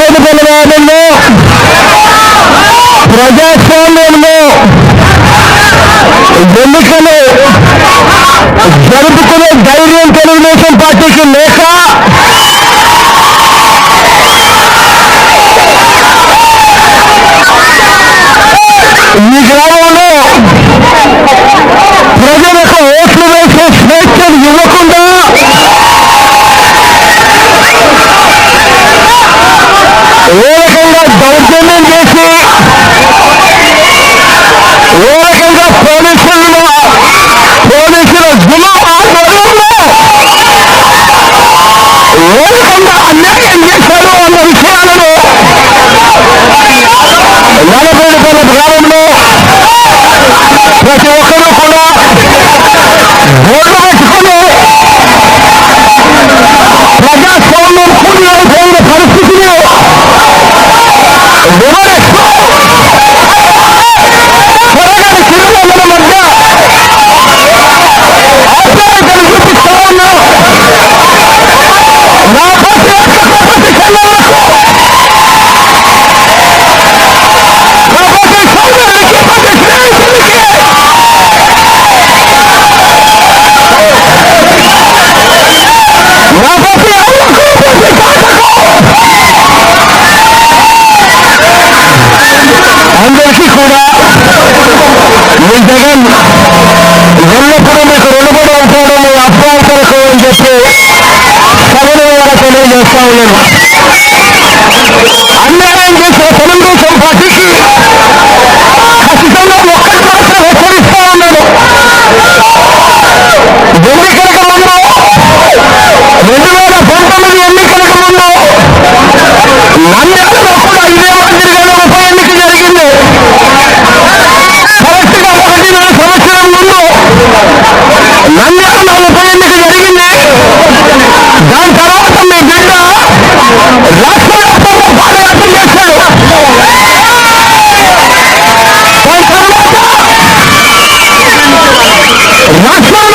అభివృద్ధి పరిమాణంలో ప్రజాస్వామ్యంలో. ఎన్నికలు జరుపుకునే ధైర్యం తెలుగుదేశం పార్టీకి లేక Whoa! রাজপাল